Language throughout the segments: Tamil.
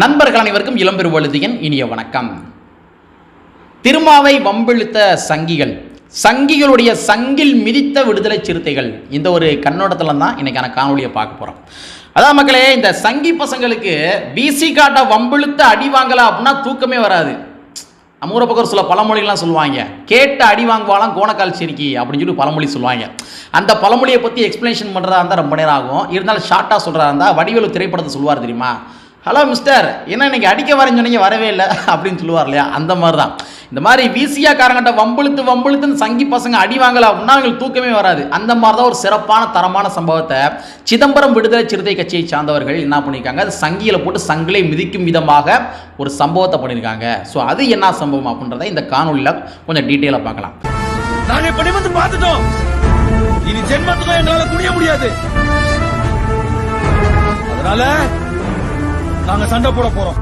நண்பர்கள் அனைவருக்கும் இளம்பெருவழுதியன் இனிய வணக்கம். திருமாவை வம்பிழுத்த சங்கிகள் சங்கிகளுடைய சங்கில் மிதித்த விடுதலை சிறுத்தைகள் இந்த ஒரு கண்ணோட்டத்தில் தான் இன்னைக்கான காணொலியை பார்க்க போகிறோம் அதான் மக்களே இந்த சங்கி பசங்களுக்கு பிசி காட்டை வம்பிழுத்த அடி வாங்கலாம் அப்படின்னா தூக்கமே வராது. நம்ம ஊரை பக்கம் சில பழமொழிகள்லாம் சொல்லுவாங்க கேட்ட அடி வாங்குவாலாம் கோணக்கால் சிரிக்கி அப்படின்னு சொல்லி பழமொழி சொல்லுவாங்க. அந்த பழமொழியை பற்றி எக்ஸ்பிளனேஷன் பண்ணுறதா இருந்தால் ரொம்ப நேரம் ஆகும். இருந்தாலும் ஷார்ட்டாக சொல்கிறதா இருந்தால் வடிவேலு திரைப்படத்தை சொல்லுவார் தெரியுமா? ஹலோ மிஸ்டர் என்ன இன்னைக்கு அடிக்க வரேன்னு சொன்னீங்க? வரவே இல்லை. அப்படின்னு சொல்லுவார் இல்லையா? அந்த மாதிரி தான் இந்த மாதிரி விசியா காரங்கிட்ட வம்பிழுத்து வம்பிழுத்துன்னு சங்கி பசங்க அடி வாங்கல அப்படின்னா அவங்களுக்கு தூக்கமே வராது. அந்த மாதிரி தான் ஒரு சிறப்பான தரமான சம்பவத்தை சிதம்பரம் விடுதலை சிறுத்தை கட்சியை சார்ந்தவர்கள் என்ன பண்ணியிருக்காங்க? அது சங்கியில் போட்டு சங்கிலை மிதிக்கும் விதமாக ஒரு சம்பவத்தை பண்ணியிருக்காங்க. ஸோ அது என்ன சம்பவம் அப்படின்றத இந்த காணொலியில் கொஞ்சம் டீட்டெயிலாக பார்க்கலாம். நாங்கள் பார்த்துட்டோம். இனி ஜென்மத்துக்கும் என்னால் புரிய முடியாது. அதனால நாங்க சண்டை போட போறோம்.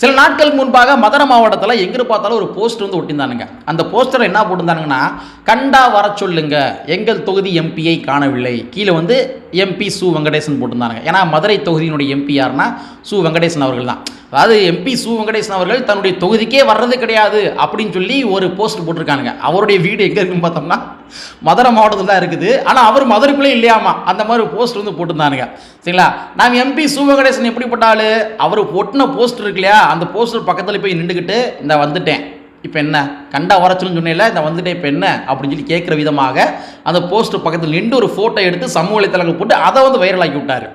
சில நாட்கள் முன்பாக மதுரை மாவட்டத்தில் எங்கே பார்த்தாலும் ஒரு போஸ்டர் வந்து ஒட்டியிருந்தானுங்க. அந்த போஸ்டரை என்ன போட்டிருந்தானுங்கன்னா கண்டா வர சொல்லுங்க எங்கள் தொகுதி எம்பியை காணவில்லை. கீழே வந்து எம்பி சு வெங்கடேசன் போட்டிருந்தாங்க. ஏன்னா மதுரை தொகுதியினுடைய எம்பி யாருன்னா சு வெங்கடேசன் அவர்கள் தான் அதாவது எம்பி சு வெங்கடேசன் அவர்கள் தன்னுடைய தொகுதிக்கே வர்றது கிடையாது அப்படின்னு சொல்லி ஒரு போஸ்ட் போட்டிருக்கானுங்க. அவருடைய வீடு எங்கே இருக்குன்னு பார்த்தோம்னா மதுரை மாவட்டத்தில் தான் இருக்குது. ஆனால் அவர் மதுரைக்குள்ளே இல்லையாமா? அந்த மாதிரி போஸ்ட் வந்து போட்டிருந்தானுங்க. சரிங்களா? நாம் எம்பி சு வெங்கடேசன் எப்படிப்பட்டாலும் அவர் ஒட்டின போஸ்ட் இருக்கு இல்லையா? அந்த போஸ்டர் பக்கத்தில் போய் நின்றுக்கிட்டு இந்த வந்துட்டேன். இப்போ என்ன? கண்டா வரச்சுன்னு சொன்னேன்ல இந்த வந்துட்டேன் இப்போ என்ன? அப்படின்னு சொல்லி கேட்குற விதமாக அந்த போஸ்ட் பக்கத்தில் நின்று ஒரு ஃபோட்டோ எடுத்து சமூக வலைத்தளங்கள் போட்டு அதை வந்து வைரலாக்கி விட்டார்.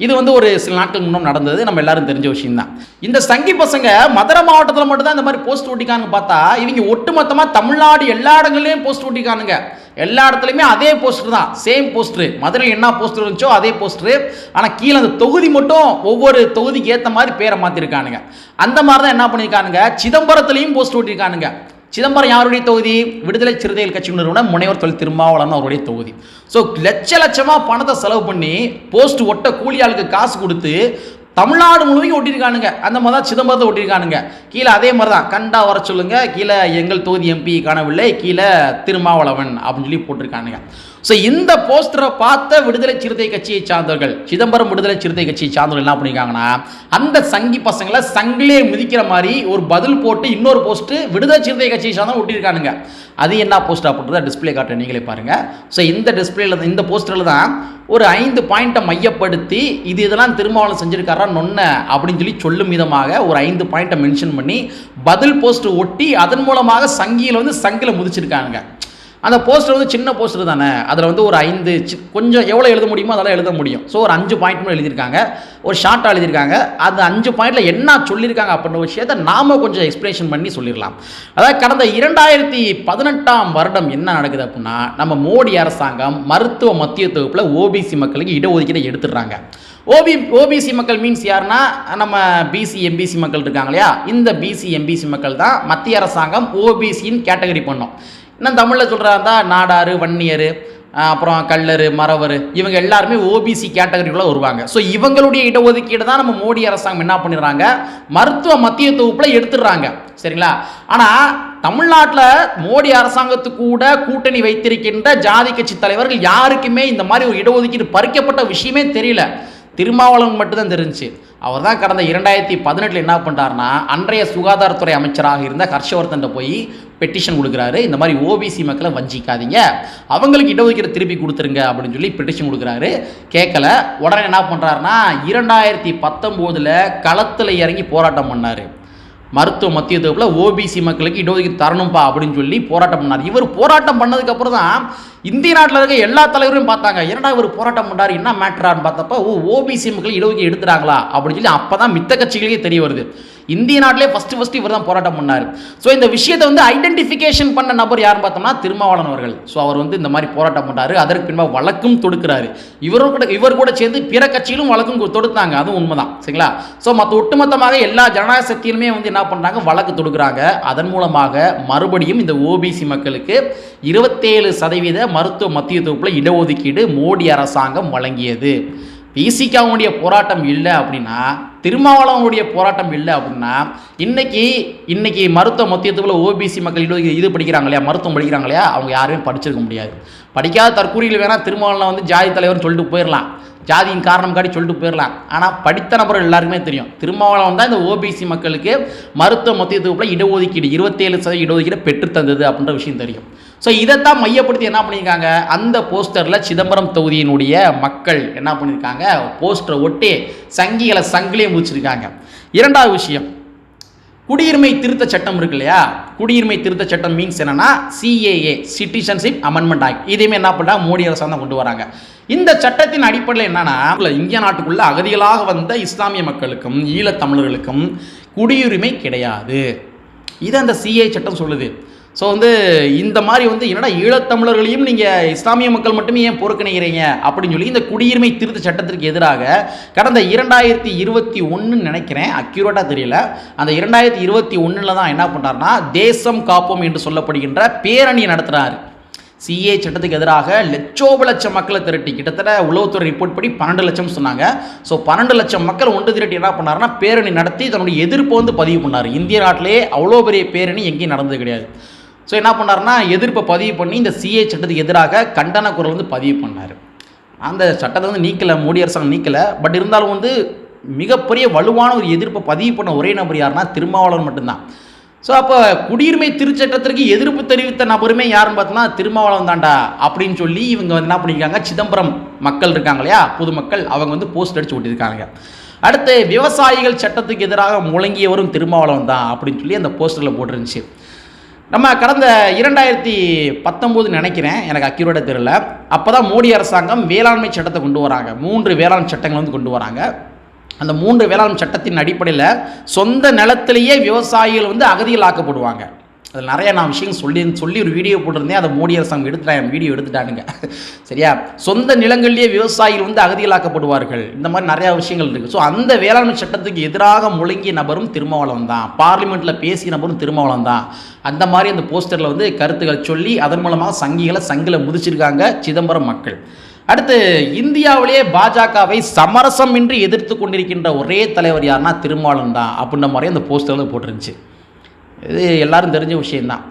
இது வந்து ஒரு சில நாட்கள் முன்னும் நடந்தது. நம்ம எல்லாரும் தெரிஞ்ச விஷயம் தான் இந்த சங்கி பசங்க மதுரை மாவட்டத்தில் மட்டும்தான் இந்த மாதிரி போஸ்ட் ஓட்டிக்கானுங்க பார்த்தா இவங்க ஒட்டுமொத்தமாக தமிழ்நாடு எல்லா இடங்கள்லையும் போஸ்ட் ஓட்டிக்கானுங்க எல்லா இடத்துலையுமே அதே போஸ்டர் தான். Same poster. மதுரையில் என்ன போஸ்டர் இருந்துச்சோ அதே போஸ்டர். ஆனால் கீழே அந்த தொகுதி மட்டும் ஒவ்வொரு தொகுதிக்கு ஏற்ற மாதிரி பேரை மாற்றிருக்கானுங்க அந்த மாதிரி தான் என்ன பண்ணியிருக்கானுங்க சிதம்பரத்துலேயும் போஸ்ட் ஓட்டியிருக்கானுங்க சிதம்பரம் யாருடைய தொகுதி? விடுதலை சிறுத்தைகள் கட்சி நிறுவனம் முனைவர் தொழில் திருமாவளவன் அவருடைய தொகுதி. ஸோ லட்ச லட்சமாக பணத்தை செலவு பண்ணி போஸ்ட் ஒட்ட கூலி ஆளுக்கு காசு கொடுத்து தமிழ்நாடு முழுவதும் ஒட்டியிருக்கானுங்க. அந்த மாதிரி தான் சிதம்பரத்தை ஒட்டியிருக்கானுங்க. கீழே அதே மாதிரி தான். கண்டா வர சொல்லுங்க. கீழே எங்கள் தொகுதி எம்பி காணவில்லை. கீழே திருமாவளவன் அப்படின்னு சொல்லி போட்டிருக்கானுங்க. ஸோ இந்த போஸ்டரை பார்த்த விடுதலை சிறுத்தை கட்சியை சார்ந்தவர்கள் சிதம்பரம் விடுதலை சிறுத்தை கட்சியை சார்ந்தவர்கள் என்ன பண்ணியிருக்காங்கன்னா அந்த சங்கி பசங்களை சங்கிலே மிதிக்கிற மாதிரி ஒரு பதில் போட்டு இன்னொரு போஸ்ட்டு விடுதலை சிறுத்தை கட்சியை சார்ந்தவங்க ஒட்டியிருக்கானுங்க. அது என்ன போஸ்ட் அப்படின்றத டிஸ்பிளே காட்ட நீங்களே பாருங்கள் ஸோ இந்த டிஸ்பிளேல இந்த போஸ்டரில் தான் ஒரு ஐந்து பாயிண்ட்டை மையப்படுத்தி இது இதெல்லாம் திருமாவளவன் செஞ்சிருக்காரா நொன்ன அப்படின்னு சொல்லி சொல்லும் விதமாக ஒரு ஐந்து பாயிண்ட்டை மென்ஷன் பண்ணி பதில் போஸ்ட் ஒட்டி அதன் மூலமாக சங்கியில் வந்து சங்கில் முதிச்சிருக்காங்க அந்த போஸ்டர் வந்து சின்ன போஸ்டர் தானே. அதில் வந்து ஒரு ஐந்து கொஞ்சம் எவ்வளோ எழுத முடியுமோ அதெல்லாம் எழுத முடியும். ஸோ ஒரு அஞ்சு பாயிண்ட் மட்டும் எழுதியிருக்காங்க. ஒரு ஷார்ட்டாக எழுதியிருக்காங்க. அந்த அஞ்சு பாயிண்டில் என்ன சொல்லியிருக்காங்க அப்படின்ற விஷயத்தை நாம் கொஞ்சம் எக்ஸ்பிளேஷன் பண்ணி சொல்லிடலாம். அதாவது கடந்த இரண்டாயிரத்தி பதினெட்டாம் வருடம் என்ன நடக்குது அப்படின்னா நம்ம மோடி அரசாங்கம் மருத்துவ மத்திய தொகுப்பில் ஓபிசி மக்களுக்கு இடஒதுக்கீடு எடுத்துடுறாங்க. ஓபி ஓபிசி மக்கள் மீன்ஸ் யாருன்னா நம்ம பிசி எம்பிசி மக்கள் இருக்காங்க இல்லையா? இந்த பிசி எம்பிசி மக்கள் தான் மத்திய அரசாங்கம் ஓபிசின்னு கேட்டகரி பண்ணோம். இன்னும் தமிழில் சொல்கிறாருந்தா நாடாறு வன்னியர் அப்புறம் கல்லர் மறவர் இவங்க எல்லாருமே ஓபிசி கேட்டகரிக்குள்ளே வருவாங்க. ஸோ இவங்களுடைய இடஒதுக்கீடு தான் நம்ம மோடி அரசாங்கம் என்ன பண்ணிடுறாங்க? மருத்துவ மத்திய தொகுப்பில் எடுத்துடுறாங்க. சரிங்களா? ஆனால் தமிழ்நாட்டில் மோடி அரசாங்கத்து கூட கூட்டணி வைத்திருக்கின்ற ஜாதி கட்சி தலைவர்கள் யாருக்குமே இந்த மாதிரி ஒரு இடஒதுக்கீடு பறிக்கப்பட்ட விஷயமே தெரியல. திருமாவளவன் மட்டும்தான் தெரிஞ்சுச்சு. அவர் தான் கடந்த இரண்டாயிரத்தி பதினெட்டில் என்ன பண்ணுறாருனா அன்றைய சுகாதாரத்துறை அமைச்சராக இருந்த ஹர்ஷவர்தன் போய் பெட்டிஷன் கொடுக்குறாரு. இந்த மாதிரி ஓபிசி மக்களை வஞ்சிக்காதீங்க. அவங்களுக்கு இடஒதுக்கீடு திருப்பி கொடுத்துருங்க அப்படின்னு சொல்லி பெட்டிஷன் கொடுக்குறாரு. கேட்கல உடனே என்ன பண்ணுறாருனா இரண்டாயிரத்தி பத்தொம்போதில் களத்தில் இறங்கி போராட்டம் பண்ணார். மருத்துவ மத்திய தொகுப்பில் ஓபிசி மக்களுக்கு இடஒதுக்கீடு தரணும்ப்பா அப்படின்னு சொல்லி போராட்டம் பண்ணார். இவர் போராட்டம் பண்ணதுக்கப்புறம் தான் இந்திய நாட்டில் இருக்க எல்லா தலைவரும் பார்த்தாங்க. என்னடா இவர் போராட்டம் பண்ணார் என்ன மேட்டரான்னு பார்த்தப்ப ஓ ஓபிசி மக்கள் இடஒதுக்கீடு எடுத்துறாங்களா அப்படின்னு சொல்லி அப்போ தான் மித்த கட்சிகளுக்கே தெரிய வருது. இந்திய நாட்டிலே ஃபஸ்ட்டு ஃபஸ்ட்டு இவர் தான் போராட்டம் பண்ணார். ஸோ இந்த விஷயத்தை வந்து ஐடென்டிஃபிகேஷன் பண்ண நபர் யார் பார்த்தோம்னா திருமாவளவன் அவர்கள். ஸோ அவர் வந்து இந்த மாதிரி போராட்டம் பண்ணார். அதற்கு பின்பாக வழக்கும் தொடுக்கிறாரு. இவரும் கூட இவர் கூட சேர்ந்து பிற கட்சியிலும் வழக்கும் தொடுத்தாங்க. அதுவும் உண்மைதான். சரிங்களா? ஸோ மற்ற ஒட்டுமொத்தமாக எல்லா ஜனநாயக சக்தியிலுமே வந்து என்ன பண்ணுறாங்க வழக்கு தொடுக்கிறாங்க. அதன் மூலமாக மறுபடியும் இந்த ஓபிசி மக்களுக்கு இருபத்தேழு சதவீத மருத்துவ மத்திய தொகுப்பில் இடஒதுக்கீடு மோடி அரசாங்கம் வழங்கியது. பிசிகாவுடைய போராட்டம் இல்லை அப்படின்னா திருமாவளவனுடைய போராட்டம் இல்லை அப்படின்னா இன்னைக்கு இன்னைக்கு மருத்துவ மத்தியத்துக்குள்ள ஓபிசி மக்கள் இது இது படிக்கிறாங்க இல்லையா? மருத்துவம் படிக்கிறாங்க இல்லையா? அவங்க யாருமே படிச்சிருக்க முடியாது. படிக்காத தற்கூரியில் வேணால் திருமாவளவன் வந்து ஜாதி தலைவர்னு சொல்லிட்டு போயிடலாம் ஜாதியின் காரணம் காட்டி சொல்லிட்டு போயிடலாம் ஆனால் படித்த நபர்கள் எல்லாருக்குமே தெரியும். திருமாவளவன் தான் இந்த ஓபிசி மக்களுக்கு மருத்துவ மத்தியத்துக்குள்ள இடஒதுக்கீடு இருபத்தேழு சதவீத இடஒதுக்கீடு பெற்று தந்தது அப்படின்ற விஷயம் தெரியும். ஸோ இதைத்தான் மையப்படுத்தி என்ன பண்ணியிருக்காங்க? அந்த போஸ்டரில் சிதம்பரம் தொகுதியினுடைய மக்கள் என்ன பண்ணியிருக்காங்க? போஸ்டரை ஒட்டி சங்கிகளை சங்கிலே முடிச்சிருக்காங்க இரண்டாவது விஷயம் குடியுரிமை திருத்த சட்டம் இருக்கு இல்லையா? குடியுரிமை திருத்த சட்டம் மீன்ஸ் என்னன்னா சிஏஏ சிட்டிசன்ஷிப் அமெண்ட்மெண்ட் ஆக்ட் இதையுமே என்ன பண்ணா மோடி அரசாங்கம் கொண்டு வராங்க. இந்த சட்டத்தின் அடிப்படையில் என்னன்னா இந்திய நாட்டுக்குள்ள அகதிகளாக வந்த இஸ்லாமிய மக்களுக்கும் ஈழத்தமிழர்களுக்கும் குடியுரிமை கிடையாது. இது அந்த சிஏ சட்டம் சொல்லுது. ஸோ வந்து இந்த மாதிரி வந்து என்னடா ஈழத்தமிழர்களையும் நீங்கள் இஸ்லாமிய மக்கள் மட்டுமே ஏன் பொறுக்கணிக்கிறீங்க அப்படின்னு சொல்லி இந்த குடியுரிமை திருத்த சட்டத்திற்கு எதிராக கடந்த இரண்டாயிரத்தி இருபத்தி ஒன்றுன்னு நினைக்கிறேன் அக்யூரேட்டாக தெரியல. அந்த இரண்டாயிரத்தி இருபத்தி ஒன்றில் தான் என்ன பண்ணுறாருனா தேசம் காப்போம் என்று சொல்லப்படுகின்ற பேரணி நடத்துகிறார் சிஏ சட்டத்துக்கு எதிராக லட்சோப லட்சம் மக்களை திரட்டி கிட்டத்தட்ட உளவுத்துறை ரிப்போர்ட் படி பன்னெண்டு லட்சம் சொன்னாங்க. ஸோ பன்னெண்டு லட்சம் மக்கள் ஒன்று திரட்டி என்ன பண்ணாருன்னா பேரணி நடத்தி தன்னுடைய எதிர்ப்பை வந்து பதிவு பண்ணார். இந்திய நாட்டிலே அவ்வளோ பெரிய பேரணி எங்கேயும் நடந்தது கிடையாது. ஸோ என்ன பண்ணாருன்னா எதிர்ப்பை பதிவு பண்ணி இந்த சிஏ சட்டத்துக்கு எதிராக கண்டன குரல் வந்து பதிவு பண்ணார். அந்த சட்டத்தை வந்து நீக்கலை மோடி அரசாங்கம் நீக்கலை. பட் இருந்தாலும் வந்து மிகப்பெரிய வலுவான ஒரு எதிர்ப்பை பதிவு பண்ண ஒரே நபர் யாருன்னா திருமாவளவன் மட்டும்தான். ஸோ அப்போ குடியுரிமை திருச்சட்டத்திற்கு எதிர்ப்பு தெரிவித்த நபருமே யாருன்னு பார்த்தோம்னா திருமாவளவன் தாண்டா அப்படின்னு சொல்லி இவங்க வந்து என்ன பண்ணியிருக்காங்க சிதம்பரம் மக்கள் இருக்காங்க இல்லையா பொதுமக்கள் அவங்க வந்து போஸ்ட் அடிச்சு விட்டிருக்காங்க அடுத்து விவசாயிகள் சட்டத்துக்கு எதிராக முழங்கியவரும் திருமாவளவன் தான் அப்படின்னு சொல்லி அந்த போஸ்டரில் போட்டிருந்துச்சு. நம்ம கடந்த இரண்டாயிரத்தி பத்தொம்போது நினைக்கிறேன் எனக்கு அக்யூரேட்டாக தெரியல. அப்போ தான் மோடி அரசாங்கம் வேளாண்மை சட்டத்தை கொண்டு வராங்க. மூன்று வேளாண் சட்டங்கள் வந்து கொண்டு வராங்க. அந்த மூன்று வேளாண் சட்டத்தின் அடிப்படையில் சொந்த நிலத்திலேயே விவசாயிகள் வந்து அகதிகள் ஆக்கப்படுவாங்க அதில் நிறைய நான் விஷயம் சொல்லி சொல்லி ஒரு வீடியோ போட்டிருந்தேன். அதை மோடி அரசாங்கம் எடுத்துட்டாங்க வீடியோ எடுத்துட்டானுங்க. சரியா? சொந்த நிலங்களிலேயே விவசாயிகள் வந்து அகதிகளாக்கப்படுவார்கள். இந்த மாதிரி நிறையா விஷயங்கள் இருக்குது ஸோ அந்த வேளாண்மை சட்டத்துக்கு எதிராக முழங்கிய நபரும் திருமாவளவன் தான். பார்லிமெண்ட்டில் பேசிய நபரும் திருமாவளவன் தான். அந்த மாதிரி அந்த போஸ்டரில் வந்து கருத்துக்கள் சொல்லி அதன் மூலமாக சங்கிகளை சங்கில முதிச்சிருக்காங்க சிதம்பரம் மக்கள். அடுத்து இந்தியாவிலேயே பாஜகவை சமரசமின்றி எதிர்த்து கொண்டிருக்கின்ற ஒரே தலைவர் யாருன்னா திருமாவளவன் தான். அப்படின்ற மாதிரி அந்த போஸ்டரில் போட்டிருந்துச்சு. இது எல்லாரும் தெரிஞ்ச விஷயந்தான்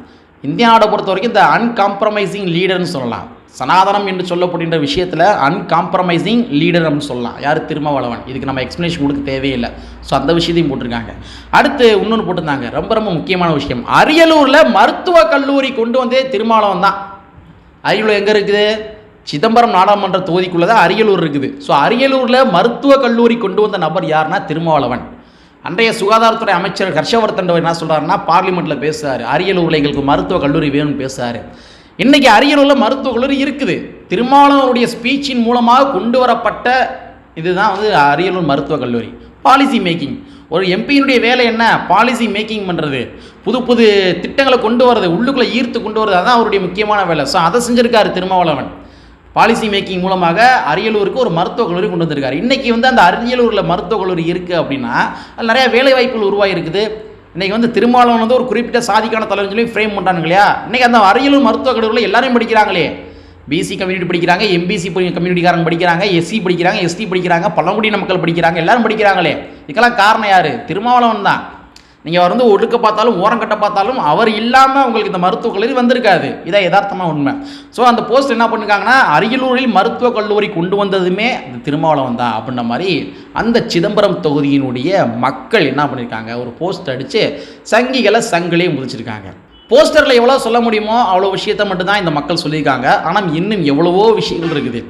இந்தியாவோட பொறுத்த வரைக்கும் இந்த அன்காம்ப்ரமைசிங் லீடர்னு சொல்லலாம். சனாதனம் என்று சொல்லப்படுகின்ற விஷயத்தில் அன்காம்ப்ரமைசிங் லீடர் அப்படின்னு சொல்லலாம். யார்? திருமாவளவன். இதுக்கு நம்ம எக்ஸ்ப்ளனேஷன் கொடுக்க தேவையில்லை. ஸோ அந்த விஷயத்தையும் போட்டிருக்காங்க. அடுத்து இன்னொன்று போட்டிருந்தாங்க. ரொம்ப ரொம்ப முக்கியமான விஷயம். அரியலூரில் மருத்துவக் கல்லூரி கொண்டு வந்தே திருமாவளவன் தான். அரியலூர் எங்கே இருக்குது? சிதம்பரம் நாடாளுமன்ற தொகுதிக்குள்ளே தான் அரியலூர் இருக்குது. ஸோ அரியலூரில் மருத்துவக் கல்லூரி கொண்டு வந்த நபர் யாருன்னா? திருமாவளவன். அன்றைய சுகாதாரத்துறை அமைச்சர் ஹர்ஷவர்தன் என்ன சொல்கிறாருன்னா பார்லிமெண்ட்டில் பேசுகிறார் அரியலூரில் எங்களுக்கு மருத்துவக் கல்லூரி வேணும்னு பேசுகிறாரு இன்றைக்கி அரியலூரில் மருத்துவக் கல்லூரி இருக்குது. திருமாவளவனுடைய ஸ்பீச்சின் மூலமாக கொண்டு வரப்பட்ட இதுதான் வந்து அரியலூர் மருத்துவக் கல்லூரி. பாலிசி மேக்கிங் ஒரு எம்பியினுடைய வேலை என்ன? பாலிசி மேக்கிங் பண்ணுறது புது புது திட்டங்களை கொண்டு வரது உள்ளுக்குள்ளே ஈர்த்து கொண்டு வரது அதுதான் அவருடைய முக்கியமான வேலை. ஸோ அதை செஞ்சுருக்காரு திருமாவளவன். பாலிசி மேக்கிங் மூலமாக அரியலூருக்கு ஒரு மருத்துவக் கல்லூரி கொண்டு வந்திருக்காரு. இன்றைக்கி வந்து அந்த அரியலூரில் மருத்துவக் கல்லூரி இருக்குது அப்படின்னா அதில் நிறையா வேலைவாய்ப்புகள் உருவாகிருக்குது இன்றைக்கி வந்து திருமாவளவன் வந்து ஒரு குறிப்பிட்ட சாதிக்கான தலைவன் சொல்லி ஃப்ரேம் பண்ணுறாங்க இல்லையா? இன்றைக்கி அந்த அரியலூர் மருத்துவக் கல்லூரியில் எல்லாரையும் படிக்கிறாங்களே. பிசி கம்யூனிட்டி படிக்கிறாங்க எம்பிசி கம்யூனிட்டிக்காரங்க படிக்கிறாங்க எஸ்சி படிக்கிறாங்க எஸ்டி படிக்கிறாங்க பழங்குடியின மக்கள் படிக்கிறாங்க எல்லாரும் படிக்கிறாங்களே. இதுக்கெல்லாம் காரணம் யார்? திருமாவளவன் தான். நீங்கள் வந்து ஒடுக்க பார்த்தாலும் ஓரம் கட்ட பார்த்தாலும் அவர் இல்லாமல் உங்களுக்கு இந்த மருத்துவக் கல்லூரி வந்திருக்காது. இதான் யதார்த்தமாக உண்மை. ஸோ அந்த போஸ்ட் என்ன பண்ணிருக்காங்கன்னா அரியலூரில் மருத்துவக் கல்லூரி கொண்டு வந்ததுமே அந்த திருமாவளவன் தான் அப்படின்ற மாதிரி அந்த சிதம்பரம் தொகுதியினுடைய மக்கள் என்ன பண்ணியிருக்காங்க ஒரு போஸ்ட் அடித்து சங்கிகளை சங்கிலே முதிச்சிருக்காங்க. போஸ்டரில் எவ்வளோ சொல்ல முடியுமோ அவ்வளோ விஷயத்தை மட்டும்தான் இந்த மக்கள் சொல்லியிருக்காங்க. ஆனால் இன்னும் எவ்வளவோ விஷயங்கள் இருக்குது.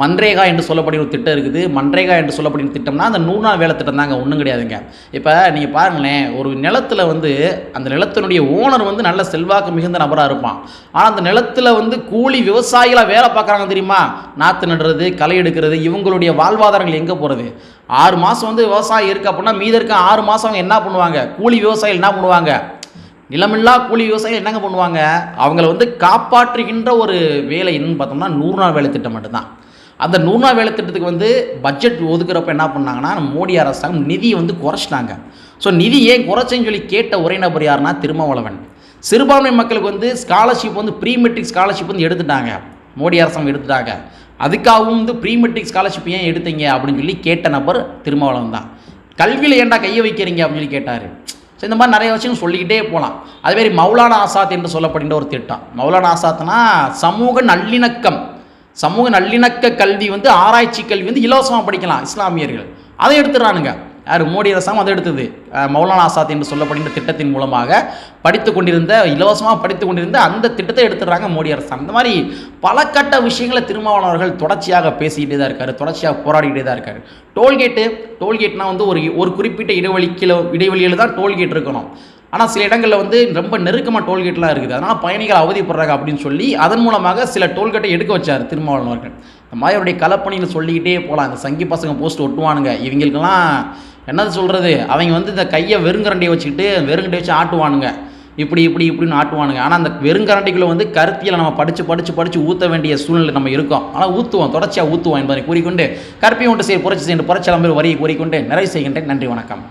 மன்ரேகா என்று சொல்லப்படுகிற ஒரு திட்டம் இருக்குது. மன்ரேகா என்று சொல்லப்படுகிற திட்டம்னா அந்த நூறு நாள் வேலை திட்டம் தாங்க ஒன்றும் கிடையாதுங்க. இப்போ நீங்கள் பாருங்களேன் ஒரு நிலத்தில் வந்து அந்த நிலத்தினுடைய ஓனர் வந்து நல்ல செல்வாக்கு மிகுந்த நபராக இருப்பான். ஆனால் அந்த நிலத்தில் வந்து கூலி விவசாயிகளாக வேலை பார்க்குறாங்க தெரியுமா? நாற்று நடுறது களை எடுக்கிறது இவங்களுடைய வாழ்வாதாரங்கள் எங்கே போகிறது ஆறு மாதம் வந்து விவசாயம் இருக்குது அப்படின்னா மீத இருக்க ஆறு மாதம் அவங்க என்ன பண்ணுவாங்க? கூலி விவசாயிகள் என்ன பண்ணுவாங்க? நிலமில்லா கூலி விவசாயிகள் என்னங்க பண்ணுவாங்க? அவங்கள வந்து காப்பாற்றுகின்ற ஒரு வேலை என்னன்னு பார்த்தோம்னா நூறு நாள் வேலை திட்டம் மட்டும்தான். அந்த நூறுநாள் வேலை திட்டத்துக்கு வந்து பட்ஜெட் ஒதுக்குறப்ப என்ன பண்ணாங்கன்னா மோடி அரசாங்கம் நிதியை வந்து குறைச்சிட்டாங்க. ஸோ நிதி ஏன் குறைச்சேன்னு சொல்லி கேட்ட ஒரே நபர் யாருன்னா திருமாவளவன். சிறுபான்மை மக்களுக்கு வந்து ஸ்காலர்ஷிப் வந்து ப்ரீ மெட்ரிக் ஸ்காலர்ஷிப் வந்து எடுத்துட்டாங்க. மோடி அரசாங்கம் எடுத்துட்டாங்க. அதுக்காகவும் வந்து ப்ரீ மெட்ரிக் ஸ்காலர்ஷிப் ஏன் எடுத்தீங்க? அப்படின்னு சொல்லி கேட்ட நபர் திருமாவளவன் தான். கல்வியில் ஏன்டா கையை வைக்கிறீங்க? அப்படின்னு சொல்லி கேட்டார். ஸோ இந்த மாதிரி நிறைய விஷயம் சொல்லிக்கிட்டே போகலாம் அதுமாரி மௌலானா ஆசாத் என்று சொல்லப்படுகின்ற ஒரு திட்டம். மௌலானா ஆசாத்னா சமூக நல்லிணக்கம். சமூக நல்லிணக்க கல்வி வந்து ஆராய்ச்சி கல்வி வந்து இலவசமாக படிக்கலாம் இஸ்லாமியர்கள். அதை எடுத்துடுறானுங்க. யார்? மோடி அரசாங்கம் அதை எடுத்தது. மௌலானா ஆசாத் என்று சொல்லப்படுகின்ற திட்டத்தின் மூலமாக படித்து கொண்டிருந்த இலவசமாக படித்து கொண்டிருந்த அந்த திட்டத்தை எடுத்துடுறாங்க மோடி அரசாங்கம். இந்த மாதிரி பல கட்ட விஷயங்களை திருமாவளவர்கள் தொடர்ச்சியாக பேசிக்கிட்டே தான் இருக்காரு தொடர்ச்சியாக போராடிக்கிட்டே தான் இருக்காரு. டோல்கேட்டு டோல்கேட்னா வந்து ஒரு ஒரு குறிப்பிட்ட இடைவெளிக்கில் இடைவெளியில் தான் டோல்கேட் இருக்கணும். ஆனால் சில இடங்களில் வந்து ரொம்ப நெருக்கமாக டோல்கேட்லாம் இருக்குது. அதனால் பயணிகள் அவதிப்படுறாங்க அப்படின்னு சொல்லி அதன் மூலமாக சில டோல்கேட்டை எடுக்க வச்சார் திருமாவளவன் அவர்கள். இந்த மாதிரி அவருடைய கலப்பணியில் சொல்லிக்கிட்டே போகலாம் இந்த சங்கி பசங்க போஸ்ட் ஒட்டுவானுங்க. இவங்களுக்கெல்லாம் என்னது சொல்கிறது அவங்க வந்து இந்த கையை வெறுங்கரண்டியை வச்சுக்கிட்டு வெறுங்கண்டி வச்சு ஆட்டுவானுங்க. இப்படி இப்படி இப்படின்னு ஆட்டுவானுங்க. ஆனால் அந்த வெறுங்கரண்டிக்குள்ளே வந்து கருத்தியில் நம்ம படித்து படித்து படித்து ஊற்ற வேண்டிய சூழ்நிலை நம்ம இருக்கோம். ஆனால் ஊற்றுவோம் தொடர்ச்சியாக ஊற்றுவோம் என்பதை கூறிக்கொண்டு கற்பியும் ஒன்று செய்ய புரட்சி செய்ய புரட்சி வரியை கூறிக்கொண்டு நிறைவு செய்கின்றேன். நன்றி வணக்கம்.